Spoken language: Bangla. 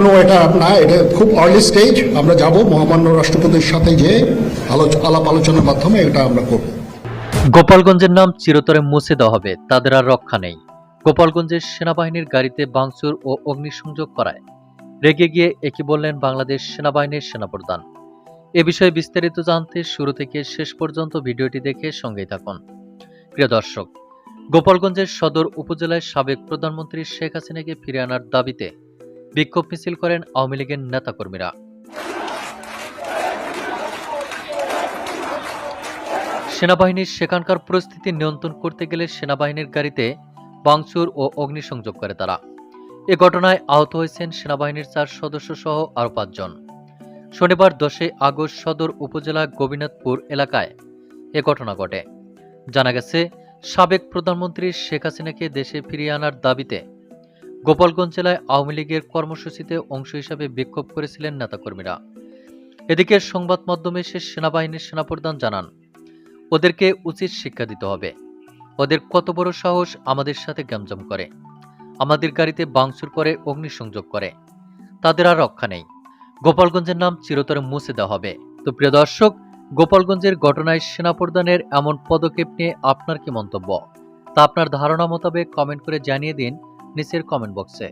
এখনও এটা না, এটা খুব আর্লি স্টেজ আমরা যাব মহামান্য রাষ্ট্রপতির সাথে যে আলাপ আলোচনার মাধ্যমে এটা আমরা করব। গোপালগঞ্জের নাম চিরতরে মুছে দেওয়া হবে, তাদের আর রক্ষা নেই। গোপালগঞ্জের সেনাবাহিনীর গাড়িতে বাংচুর ও অগ্নিসংযোগ করায়। রেগে গিয়ে একই বললেন বাংলাদেশ সেনাবাহিনীর সেনাপ্রধান। এ বিষয়ে বিস্তারিত জানতে শুরু থেকে শেষ পর্যন্ত ভিডিওটি দেখে সঙ্গেই থাকুন। প্রিয় দর্শক, গোপালগঞ্জের সদর উপজেলায় সাবেক প্রধানমন্ত্রী শেখ হাসিনাকে ফিরে আনার দাবিতে বিক্ষোভ মিছিল করেন আওয়ামী লীগের নেতাকর্মীরা। সেনাবাহিনীর সেখানকার পরিস্থিতি নিয়ন্ত্রণ করতে গেলে সেনাবাহিনীর গাড়িতে বাংচুর ও অগ্নিসংযোগ করে তারা। এ ঘটনায় আহত হয়েছেন সেনাবাহিনীর চার সদস্য সহ আরও পাঁচজন। শনিবার দশই আগস্ট সদর উপজেলা গোবিনাথপুর এলাকায় এ ঘটনা ঘটে। জানা গেছে, সাবেক প্রধানমন্ত্রী শেখ হাসিনাকে দেশে ফিরিয়ে আনার দাবিতে গোপালগঞ্জ জেলায় আওয়ামী লীগের কর্মসূচিতে অংশ হিসাবে বিক্ষোভ করেছিলেন নেতাকর্মীরা। এদিকে সংবাদ মাধ্যমে সে সেনাবাহিনীর সেনাপ্রধান জানান, ওদেরকে উচিত শিক্ষা দিতে হবে। ওদের কত বড় সাহস আমাদের সাথে গ্যামজাম করে। আমাদের গাড়িতে বাংচুর করে অগ্নিসংযোগ করে। তাদের আর রক্ষা নেই। গোপালগঞ্জের নাম চিরতরে মুছে দেওয়া হবে। তো প্রিয় দর্শক, গোপালগঞ্জের ঘটনায় সেনাপ্রধানের এমন পদক্ষেপ নিয়ে আপনার কি মন্তব্য? তা আপনার ধারণা মোতাবেক কমেন্ট করে জানিয়ে দিন। নিচের কমেন্ট বক্সে